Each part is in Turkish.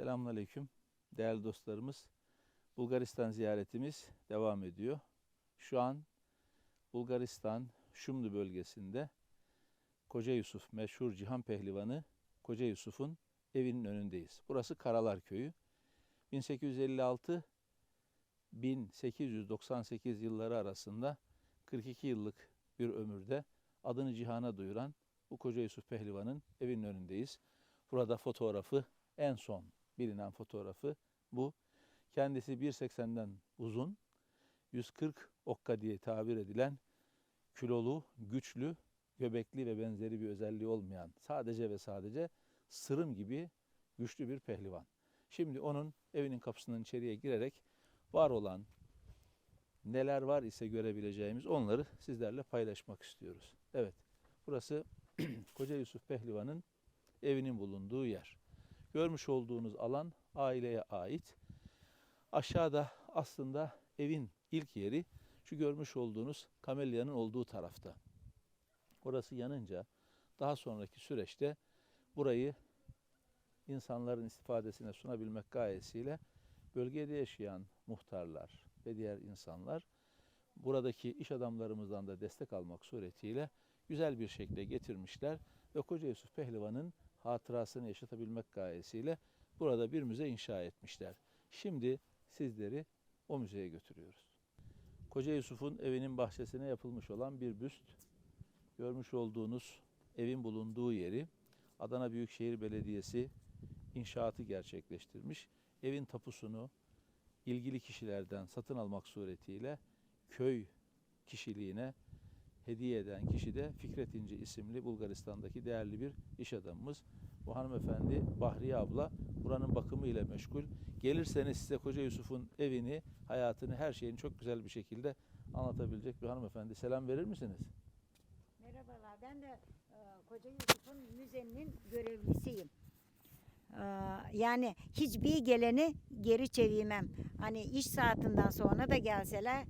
Selamünaleyküm değerli dostlarımız. Bulgaristan ziyaretimiz devam ediyor. Şu an Bulgaristan Şumlu bölgesinde Koca Yusuf meşhur Cihan Pehlivanı Koca Yusuf'un evinin önündeyiz. Burası Karalar Köyü. 1856 1898 yılları arasında 42 yıllık bir ömürde adını cihana duyuran bu Koca Yusuf Pehlivan'ın evinin önündeyiz. Burada fotoğrafı en son bilinen fotoğrafı bu. Kendisi 1.80'den uzun, 140 okka diye tabir edilen kilolu, güçlü, göbekli ve benzeri bir özelliği olmayan sadece ve sadece sırım gibi güçlü bir pehlivan. Şimdi onun evinin kapısından içeriye girerek var olan neler var ise görebileceğimiz onları sizlerle paylaşmak istiyoruz. Evet, burası Koca Yusuf Pehlivan'ın evinin bulunduğu yer. Görmüş olduğunuz alan aileye ait. Aşağıda aslında evin ilk yeri şu görmüş olduğunuz kamelyanın olduğu tarafta. Orası yanınca daha sonraki süreçte burayı insanların istifadesine sunabilmek gayesiyle bölgede yaşayan muhtarlar ve diğer insanlar buradaki iş adamlarımızdan da destek almak suretiyle güzel bir şekilde getirmişler ve Koca Yusuf Pehlivan'ın hatırasını yaşatabilmek gayesiyle burada bir müze inşa etmişler. Şimdi sizleri o müzeye götürüyoruz. Koca Yusuf'un evinin bahçesine yapılmış olan bir büst. Görmüş olduğunuz evin bulunduğu yeri Adana Büyükşehir Belediyesi inşaatı gerçekleştirmiş. Evin tapusunu ilgili kişilerden satın almak suretiyle köy kişiliğine hediye eden kişi de Fikret İnce isimli Bulgaristan'daki değerli bir iş adamımız. Bu hanımefendi Bahriye abla buranın bakımı ile meşgul. Gelirseniz size Koca Yusuf'un evini, hayatını, her şeyini çok güzel bir şekilde anlatabilecek bir hanımefendi. Selam verir misiniz? Merhabalar, ben de e, Koca Yusuf'un müzenin görevlisiyim. E, yani hiçbir geleni geri çevirmem. Hani iş saatinden sonra da gelseler, e,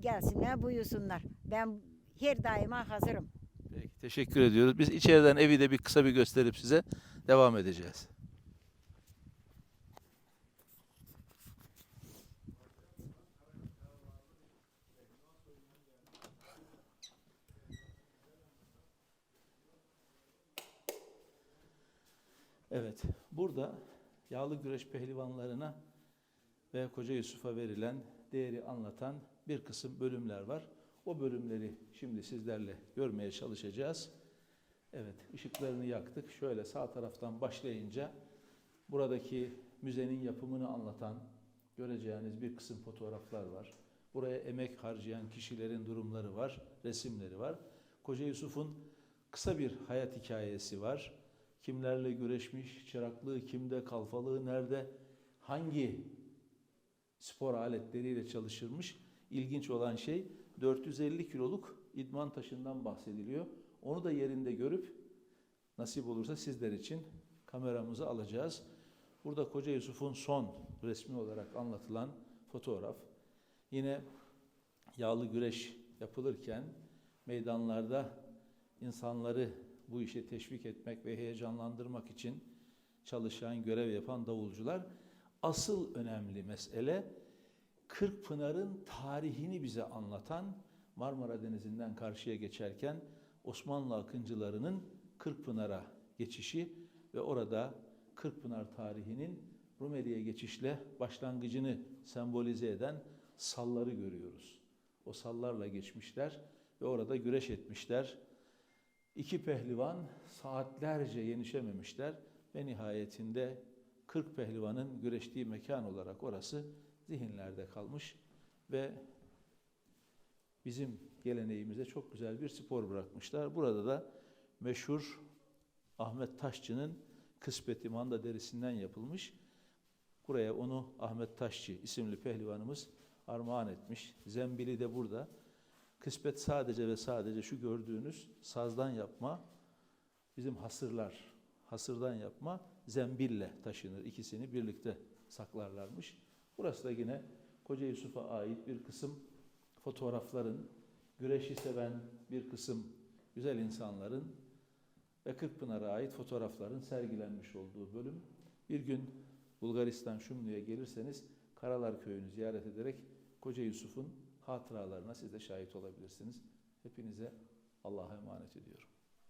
gelsinler buyursunlar. Ben her daima hazırım. Peki, teşekkür ediyoruz. Biz içeriden evi de bir kısa bir gösterip size devam edeceğiz. Evet, burada yağlı güreş pehlivanlarına ve Koca Yusuf'a verilen değeri anlatan bir kısım bölümler var. O bölümleri şimdi sizlerle görmeye çalışacağız. Evet, ışıklarını yaktık. Şöyle sağ taraftan başlayınca buradaki müzenin yapımını anlatan göreceğiniz bir kısım fotoğraflar var. Buraya emek harcayan kişilerin durumları var, resimleri var. Koca Yusuf'un kısa bir hayat hikayesi var. Kimlerle güreşmiş, çıraklığı kimde, kalfalığı nerede, hangi spor aletleriyle çalışırmış. İlginç olan şey 450 kiloluk idman taşından bahsediliyor. Onu da yerinde görüp nasip olursa sizler için kameramızı alacağız. Burada Koca Yusuf'un son resmi olarak anlatılan fotoğraf. Yine yağlı güreş yapılırken meydanlarda insanları bu işe teşvik etmek ve heyecanlandırmak için çalışan, görev yapan davulcular. Asıl önemli mesele Kırkpınar'ın tarihini bize anlatan Marmara Denizi'nden karşıya geçerken Osmanlı akıncılarının Kırkpınar'a geçişi ve orada Kırkpınar tarihinin Rumeli'ye geçişle başlangıcını sembolize eden salları görüyoruz. O sallarla geçmişler ve orada güreş etmişler. İki pehlivan saatlerce yenişememişler ve nihayetinde 40 pehlivanın güreştiği mekan olarak orası zihinlerde kalmış ve bizim geleneğimize çok güzel bir spor bırakmışlar. Burada da meşhur Ahmet Taşçı'nın kıspeti manda derisinden yapılmış. Buraya onu Ahmet Taşçı isimli pehlivanımız armağan etmiş. Zembili de burada. Kısmet sadece ve sadece şu gördüğünüz sazdan yapma, bizim hasırlar, hasırdan yapma zembille taşınır. İkisini birlikte saklarlarmış. Burası da yine Koca Yusuf'a ait bir kısım fotoğrafların, güreşi seven bir kısım güzel insanların ve Kırkpınar'a ait fotoğrafların sergilenmiş olduğu bölüm. Bir gün Bulgaristan Şumlu'ya gelirseniz Karalar Köyü'nü ziyaret ederek Koca Yusuf'un hatıralarına siz de şahit olabilirsiniz. Hepinize Allah'a emanet ediyorum.